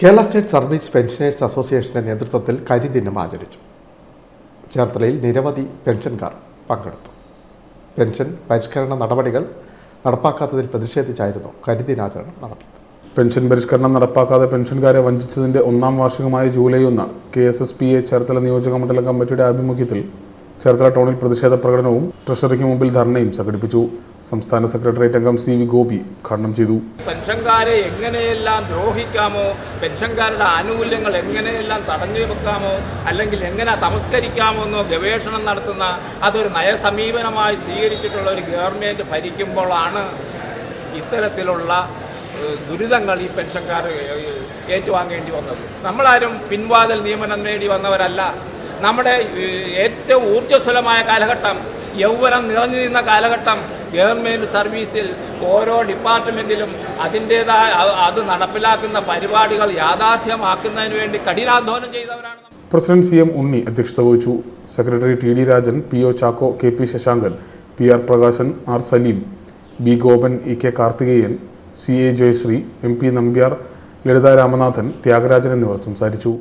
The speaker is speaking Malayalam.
കേരള സ്റ്റേറ്റ് സർവീസ് പെൻഷനേഴ്സ് അസോസിയേഷന്റെ നേതൃത്വത്തിൽ കരിദിനം ആചരിച്ചു. ചേർത്തലയിൽ നിരവധി പെൻഷൻകാർ പങ്കെടുത്തു. പെൻഷൻ പരിഷ്കരണ നടപടികൾ നടപ്പാക്കാത്തതിൽ പ്രതിഷേധിച്ചായിരുന്നു കരിദിനാചരണം നടത്തിയത്. പെൻഷൻ പരിഷ്കരണം നടപ്പാക്കാതെ പെൻഷൻകാരെ വഞ്ചിച്ചതിന്റെ ഒന്നാം വാർഷികമായ ജൂലൈ ഒന്ന് K S S P A Cherthala നിയോജക മണ്ഡലം കമ്മിറ്റിയുടെ ആഭിമുഖ്യത്തിൽ ചേർത്തല ടൗണിൽ പ്രതിഷേധ പ്രകടനവും ട്രഷറിക്ക് മുമ്പിൽ ധർണയും സംഘടിപ്പിച്ചു. സംസ്ഥാന സെക്രട്ടേറിയറ്റ് അംഗം സി വി ഗോപി ഉദ്ഘാടനം ചെയ്തു. പെൻഷൻകാരെ എങ്ങനെയെല്ലാം ദ്രോഹിക്കാമോ? പെൻഷൻകാരുടെ ആനുകൂല്യങ്ങൾ എങ്ങനെയെല്ലാം തടഞ്ഞു വെക്കാമോ? അല്ലെങ്കിൽ എങ്ങനെ തമസ്കരിക്കാമോ എന്നോ ഗവേഷണം നടത്തുന്ന അതൊരു നയസമീപനമായി സ്വീകരിച്ചിട്ടുള്ള ഒരു ഗവൺമെന്റ് ഭരിക്കുമ്പോഴാണ് ഇത്തരത്തിലുള്ള ദുരിതങ്ങൾ ഈ പെൻഷൻകാർ ഏറ്റുവാങ്ങേണ്ടി വന്നത്. നമ്മളാരും പിൻവാതിൽ നിയമനം നേടി വന്നവരല്ല. നമ്മുടെ ഏറ്റവും ഊർജസ്വലമായ കാലഘട്ടം യൗവനം നിറഞ്ഞു നിന്ന കാലഘട്ടം ഗവൺമെന്റ് സർവീസിൽ ഓരോ ഡിപ്പാർട്ട്മെന്റിലും അതിന്റേതായ അത് നടപ്പിലാക്കുന്ന പരിപാടികൾ യാഥാർത്ഥ്യമാക്കുന്നതിന് വേണ്ടി കഠിനാധ്വാനം ചെയ്തവരാണ് പ്രസിഡന്റ് സി എം ഉണ്ണി അധ്യക്ഷത വഹിച്ചു. Secretary T D Rajan P O Chacko K P Sasankan P R Prakashan R Saleem B Gopan E K Karthikeyan C A Jayasree M P Nambiar Lalitha Ramanathan Thyagarajan എന്നിവർ സംസാരിച്ചു.